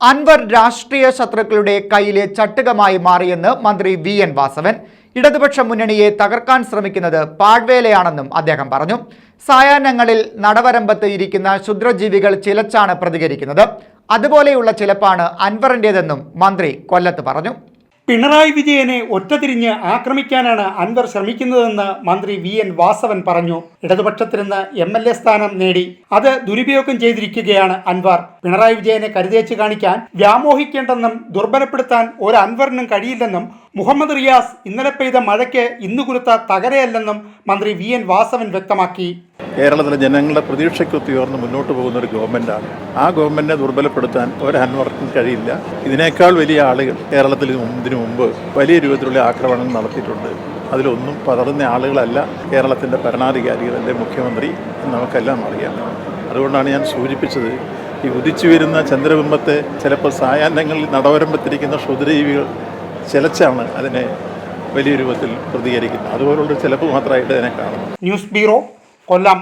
അൻവർ രാഷ്ട്രീയ ശത്രുക്കളുടെ കയ്യിലെ ചട്ടുകമായി മാറിയെന്ന് മന്ത്രി വി എൻ വാസവൻ. ഇടതുപക്ഷ മുന്നണിയെ തകർക്കാൻ ശ്രമിക്കുന്നത് പാഴ്വേലയാണെന്നും അദ്ദേഹം പറഞ്ഞു. സായാഹ്നങ്ങളിൽ നടവരമ്പത്ത് ഇരിക്കുന്ന ക്ഷുദ്രജീവികൾ ചിലച്ചാണ് പ്രതികരിക്കുന്നത്. അതുപോലെയുള്ള ചിലപ്പാണ് അൻവറിന്റേതെന്നും മന്ത്രി കൊല്ലത്ത് പറഞ്ഞു. പിണറായി വിജയനെ ഒറ്റതിരിഞ്ഞ് ആക്രമിക്കാനാണ് അൻവർ ശ്രമിക്കുന്നതെന്ന് മന്ത്രി വി എൻ വാസവൻ പറഞ്ഞു. ഇടതുപക്ഷത്തിരുന്ന് എം എൽ എ സ്ഥാനം നേടി. അത് ദുരുപയോഗം ചെയ്തിരിക്കുകയാണ് അൻവർ. പിണറായി വിജയനെ കരുതേച്ച് കാണിക്കാൻ വ്യാമോഹിക്കേണ്ടെന്നും ദുർബലപ്പെടുത്താൻ ഒരു അൻവറിനും കഴിയില്ലെന്നും മുഹമ്മദ് റിയാസ് ഇന്നലെ പെയ്ത മഴയ്ക്ക് ഇന്നു കുരുത്ത തകരയല്ലെന്നും മന്ത്രി വി എൻ വാസവൻ വ്യക്തമാക്കി. കേരളത്തിലെ ജനങ്ങളുടെ പ്രതീക്ഷയ്ക്കൊത്തുയർന്ന് മുന്നോട്ട് പോകുന്ന ഒരു ഗവൺമെന്റാണ് ആ ഗവൺമെന്റിനെ ദുർബലപ്പെടുത്താൻ ഒരു അൻവർക്കും കഴിയില്ല. ഇതിനേക്കാൾ വലിയ ആളുകൾ കേരളത്തിൽ ഇതിനു മുമ്പ് വലിയ രൂപത്തിലുള്ള ആക്രമണങ്ങൾ നടത്തിയിട്ടുണ്ട്. അതിലൊന്നും പതറുന്ന ആളുകളല്ല കേരളത്തിന്റെ ഭരണാധികാരികൾ മുഖ്യമന്ത്രി നമുക്കെല്ലാം അറിയാം. അതുകൊണ്ടാണ് ഞാൻ സൂചിപ്പിച്ചത് ഈ ഉദിച്ചു വരുന്ന ചന്ദ്രബിംബത്തെ ചിലപ്പോൾ സായാഹ്നങ്ങളിൽ നടവരമ്പത്തിരിക്കുന്ന ക്ഷുദ്രജീവികൾ ചിലച്ചാണ് അതിനെ വലിയ രൂപത്തിൽ പ്രതികരിക്കുന്നത്. അതുപോലുള്ള ചിലപ്പ് മാത്രമായിട്ട് അതിനെ കാണുന്നു. News bureau Kollam.